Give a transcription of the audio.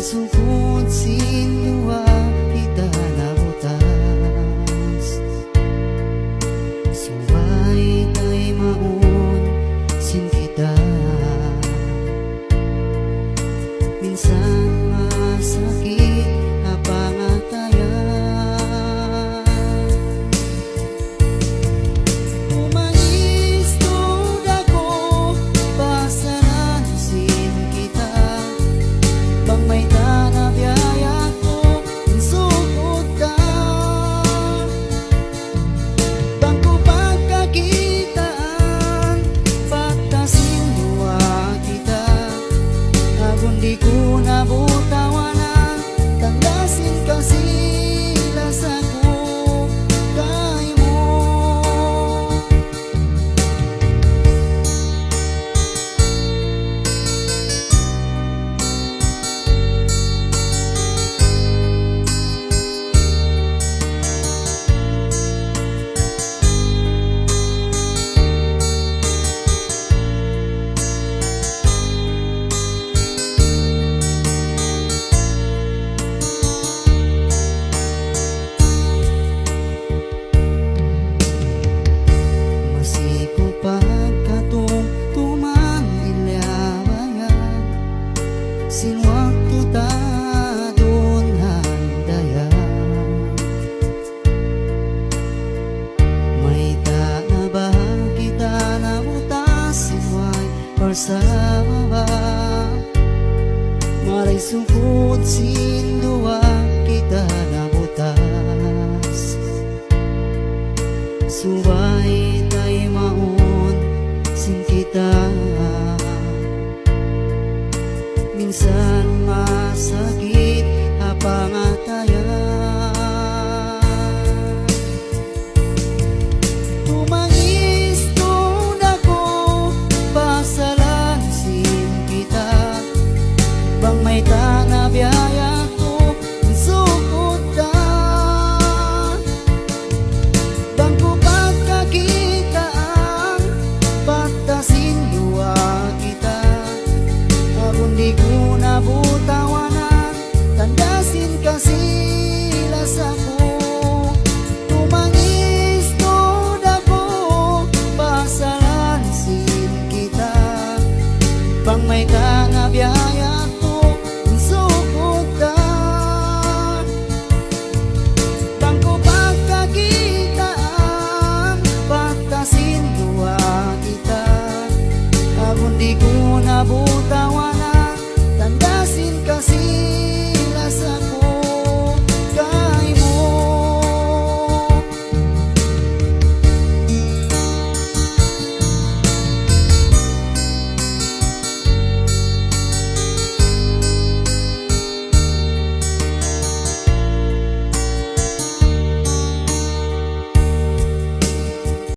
sungkun sinua kita na butas Subay tay maun sin kita. Minsan bersama Maray sungkod sindua kita na butas. Subay tayo maon sin kita. Minsan